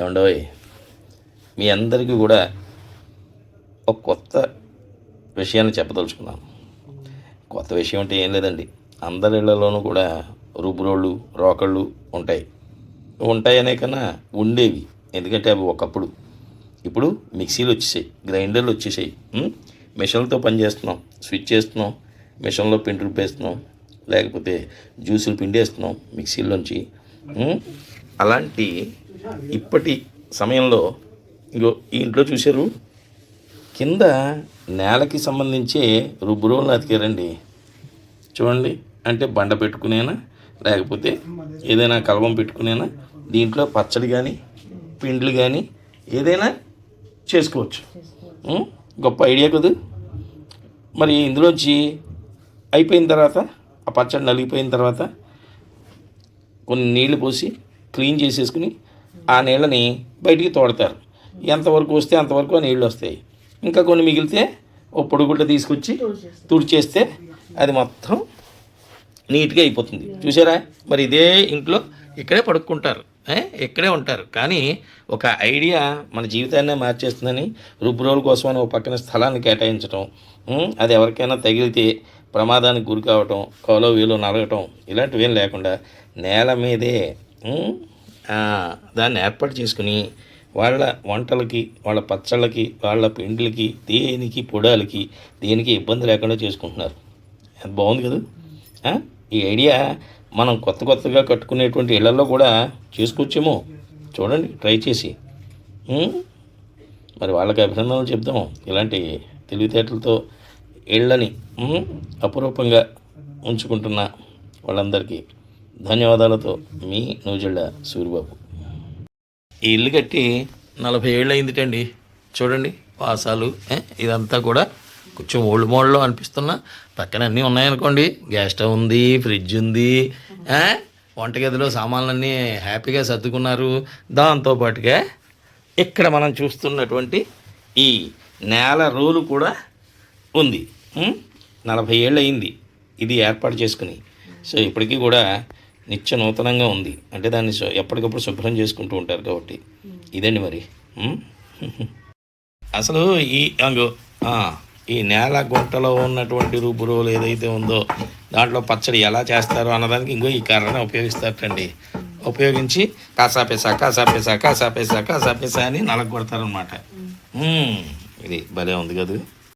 ఏమండోయ్ మీ అందరికీ కూడా ఒక కొత్త విషయాన్ని చెప్పదలుచుకున్నాను. కొత్త విషయం అంటే ఏం లేదండి. అందరి ఇళ్ళలోనూ కూడా రుబ్బురోళ్ళు రోకళ్ళు ఉంటాయి. ఉంటాయనే కన్నా ఉండేవి. ఎందుకంటే అవి ఒకప్పుడు. ఇప్పుడు మిక్సీలు వచ్చేసాయి గ్రైండర్లు వచ్చేసాయి. మిషన్లతో పని చేస్తున్నాం స్విచ్ చేస్తున్నాం మిషన్లో పిండి రుబ్బేస్తున్నాం లేకపోతే జ్యూసులు పిండేస్తున్నాం మిక్సీలోంచి అలాంటి ఇప్పటి సమయంలో ఇంకో ఈ ఇంట్లో చూశారు? కింద నేలకి సంబంధించే రుబ్బురోలు అతికారండి. చూడండి అంటే బండ పెట్టుకునేనా? లేకపోతే ఏదైనా కలవం పెట్టుకునేనా? దీంట్లో పచ్చడి కానీ పిండ్లు కానీ ఏదైనా చేసుకోవచ్చు. గొప్ప ఐడియా కదా. మరి ఇందులోంచి అయిపోయిన తర్వాత ఆ పచ్చడి నలిగిపోయిన తర్వాత కొన్ని నీళ్ళు పోసి క్లీన్ చేసేసుకుని ఆ నీళ్ళని బయటికి తోడతారు. ఎంతవరకు వస్తే అంతవరకు ఆ నీళ్ళు వస్తాయి. ఇంకా కొన్ని మిగిలితే ఓ పొడుగుడ్డ తీసుకొచ్చి తుడిచేస్తే అది మొత్తం నీట్గా అయిపోతుంది. చూసారా? మరి ఇదే ఇంట్లో ఇక్కడే పడుకుంటారు. ఇక్కడే ఉంటారు. కానీ ఒక ఐడియా మన జీవితాన్నే మార్చేస్తుందని రుబ్రోల కోసం అని ఒక పక్కన స్థలాన్ని కేటాయించడం అది ఎవరికైనా తగిలితే ప్రమాదానికి గురి కావటం కోలో వీలో నలగటం ఇలాంటివి ఏం లేకుండా నేల మీదే దాన్ని ఏర్పాటు చేసుకుని వాళ్ళ వంటలకి వాళ్ళ పచ్చళ్ళకి వాళ్ళ పిండిలకి దేనికి పొడాలకి దేనికి ఇబ్బంది లేకుండా చేసుకుంటున్నారు. అది బాగుంది కదా? ఈ ఐడియా మనం కొత్త కొత్తగా కట్టుకునేటువంటి ఇళ్ళలో కూడా చేసుకోవచ్చేమో. చూడండి ట్రై చేసి. మరి వాళ్ళకి అభినందనలు చెప్దాం. ఇలాంటి తెలివితేటలతో ఇళ్ళని అపురూపంగా ఉంచుకుంటున్న వాళ్ళందరికీ. ధన్యవాదాలతో మీ నూజిళ్ళ సూరిబాబు. ఈ ఇల్లు కట్టి నలభై ఏళ్ళు అయిందిటండి. చూడండి వాసాలు ఇదంతా కూడా కొంచెం ఓల్డ్ మోడల్లో అనిపిస్తున్నా. పక్కన అన్నీ ఉన్నాయనుకోండి. గ్యాస్ స్టవ్ ఉంది ఫ్రిడ్జ్ ఉంది వంటగదిలో సామాన్లన్నీ హ్యాపీగా సర్దుకున్నారు. దాంతోపాటుగా ఇక్కడ మనం చూస్తున్నటువంటి ఈ నేల రోలు కూడా ఉంది. నలభై ఏళ్ళు అయింది. ఇది ఏర్పాటు చేసుకుని. సో ఇప్పటికీ కూడా నిత్య నూతనంగా ఉంది. అంటే దాన్ని ఎప్పటికప్పుడు శుభ్రం చేసుకుంటూ ఉంటారు కాబట్టి. ఇదండి మరి? ఉం? అసలు ఈ అంగో ఈ నేల గుంటలో ఉన్నటువంటి రుబ్బురోలు ఏదైతే ఉందో దాంట్లో పచ్చడి ఎలా చేస్తారో అన్నదానికి ఇంకో ఈ కర్రను ఉపయోగిస్తారండి ఉపయోగించి కాసాపేసా కాసాపేసా కాసాపేసా కాసాపేసా అని నలగొడతారనమాట ఇది భలే ఉంది కదా.